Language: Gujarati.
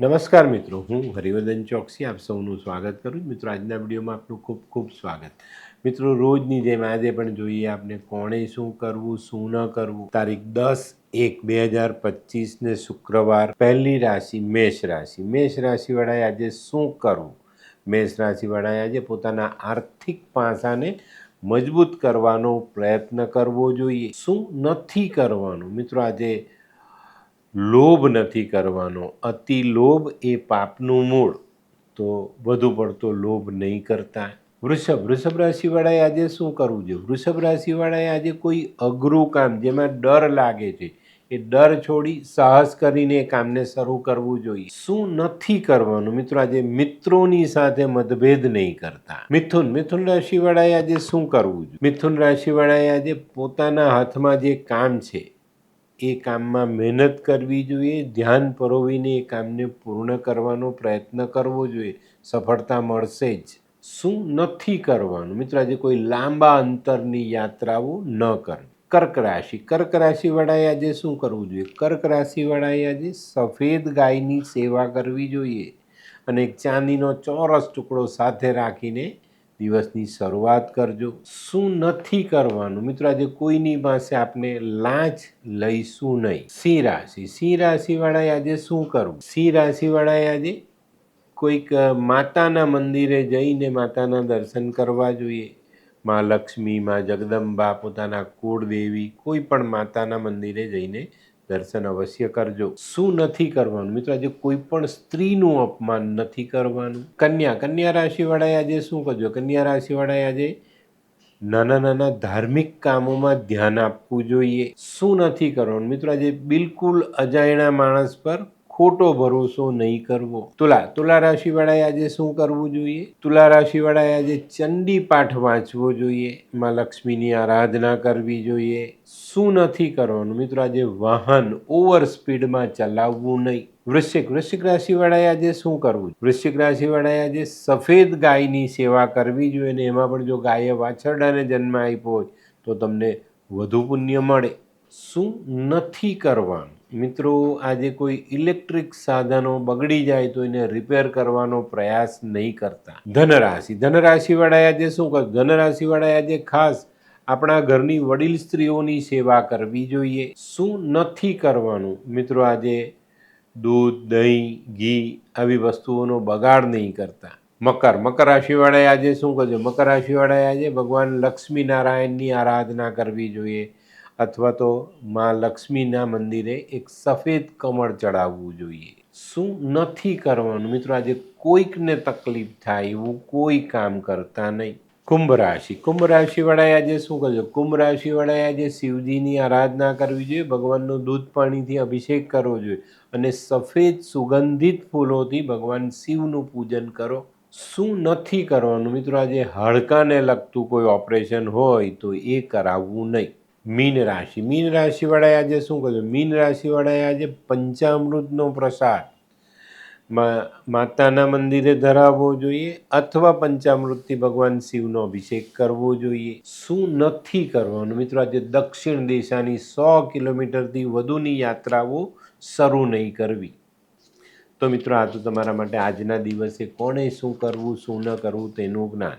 નમસ્કાર મિત્રો, હું હરિવર્ધન ચોકસી, આપ સૌનું સ્વાગત કરું મિત્રો, આજના વિડીયોમાં આપનું ખૂબ ખૂબ સ્વાગત. મિત્રો, રોજની જેમ આજે પણ જોઈએ આપણે કોણે શું કરવું, શું ન કરવું. તારીખ દસ એક બે હજાર પચીસને શુક્રવાર, પહેલી રાશિ મેષ રાશિ. મેષ રાશિવાળાએ આજે શું કરવું? મેષ રાશિવાળાએ આજે પોતાના આર્થિક પાસાને મજબૂત કરવાનો પ્રયત્ન કરવો જોઈએ. શું નથી કરવાનું? મિત્રો, આજે લોભ નથી કરવાનો. અતિ લોભ એ પાપનું મૂળ. તો વધુ પડતો લોભ નહીં કરતા. વૃષભ વૃષભ રાશિવાળાએ આજે શું કરવું જોઈએ? વૃષભ રાશિવાળાએ આજે કોઈ અઘરું કામ જેમાં ડર લાગે છે, એ ડર છોડી સાહસ કરીને એ કામને શરૂ કરવું જોઈએ. શું નથી કરવાનું? મિત્રો, આજે મિત્રોની સાથે મતભેદ નહીં કરતા. મિથુન મિથુન રાશિવાળાએ આજે શું કરવું જોઈએ? મિથુન રાશિવાળાએ આજે પોતાના હાથમાં જે કામ છે એ કામમાં મહેનત કરવી જોઈએ, ધ્યાન પરોવીને એ કામને પૂર્ણ કરવાનો પ્રયત્ન કરવો જોઈએ. સફળતા મળશે જ. શું નથી કરવાનું? મિત્રો, આજે કોઈ લાંબા અંતરની યાત્રાઓ ન કરવી. કર્ક રાશિ. કર્ક રાશિવાળાએ આજે શું કરવું જોઈએ? કર્ક રાશિવાળાએ આજે સફેદ ગાયની સેવા કરવી જોઈએ અને એક ચાંદીનો ચોરસ ટુકડો સાથે રાખીને દિવસની શરૂઆત કરજો. શું નથી કરવાનું? મિત્રો, આજે કોઈની પાસે આપણે લાંચ લઈશું નહીં. સિંહ રાશિ. સિંહ રાશિવાળાએ આજે શું કરવું? સિંહ રાશિવાળાએ આજે કોઈક માતાના મંદિરે જઈને માતાના દર્શન કરવા જોઈએ. માં લક્ષ્મી, માં જગદંબા, પોતાના કુળદેવી, કોઈ પણ માતાના મંદિરે જઈને દર્શન અવશ્ય કરજો. શું નથી કરવાનું? મિત્રો, આજે કોઈ પણ સ્ત્રીનું અપમાન નથી કરવાનું. કન્યા કન્યા રાશિવાળાએ આજે શું કરજો? કન્યા રાશિવાળાએ આજે નાના નાના ધાર્મિક કામોમાં ધ્યાન આપવું જોઈએ. શું નથી કરવાનું? મિત્રો, આજે બિલકુલ અજાણ્યા માણસ પર ખોટો ભરોસો નહીં કરવો. તુલા તુલા રાશિવાળાએ આજે શું કરવું જોઈએ? તુલા રાશિવાળાએ આજે ચંડી પાઠ વાંચવો જોઈએ. માં લક્ષ્મીની આરાધના કરવી જોઈએ. શું નથી કરવાનું? મિત્રો, આજે વાહન ઓવર સ્પીડમાં ચલાવવું નહીં. વૃશ્ચિક વૃશ્ચિક રાશિવાળાએ આજે શું કરવું? વૃશ્ચિક રાશિવાળાએ આજે સફેદ ગાયની સેવા કરવી જોઈએ અને એમાં પણ જો ગાયે વાછરડાને જન્મ આપ્યો હોય તો તમને વધુ પુણ્ય મળે. શું નથી કરવાનું? મિત્રો, આજે કોઈ ઇલેક્ટ્રિક સાધનો બગડી જાય તો એને રિપેર કરવાનો પ્રયાસ નહીં કરતા. ધનરાશિ. ધનરાશિવાળાએ આજે શું કર ધનરાશિવાળાએ આજે ખાસ આપણા ઘરની વડીલ સ્ત્રીઓની સેવા કરવી જોઈએ. શું નથી કરવાનું? મિત્રો, આજે દૂધ, દહીં, ઘી આવી વસ્તુઓનો બગાડ નહીં કરતા. મકર. મકર રાશિવાળાએ આજે શું કરજો મકર રાશિવાળાએ આજે ભગવાન લક્ષ્મી નારાયણની આરાધના કરવી જોઈએ. અથવા તો મા લક્ષ્મીના મંદિરે એક સફેદ કમળ ચડાવવું જોઈએ. શું નથી કરવાનું? મિત્રો, આજે કોઈકને તકલીફ થાય એવું કોઈ કામ કરતા નહીં. કુંભ રાશિ. કુંભ રાશિવાળાએ આજે શું કરજો કુંભ રાશિવાળાએ આજે શિવજીની આરાધના કરવી જોઈએ, ભગવાનનું દૂધ પાણીથી અભિષેક કરવો જોઈએ અને સફેદ સુગંધિત ફૂલોથી ભગવાન શિવનું પૂજન કરો. શું નથી કરવાનું? મિત્રો, આજે હાડકાને લગતું કોઈ ઓપરેશન હોય તો એ કરાવવું નહીં. મીન રાશિ. મીન રાશિવાળાએ આજે શું કરજો મીન રાશિવાળાએ આજે પંચામૃતનો પ્રસાદ માતાના મંદિરે ધરાવવો જોઈએ અથવા પંચામૃતથી ભગવાન શિવનો અભિષેક કરવો જોઈએ. શું નથી કરવાનું? મિત્રો, આજે દક્ષિણ દિશાની સો કિલોમીટરથી વધુની યાત્રાઓ શરૂ નહીં કરવી. તો મિત્રો, આ તો તમારા માટે આજના દિવસે કોણે શું કરવું, શું ન કરવું તેનું જ્ઞાન.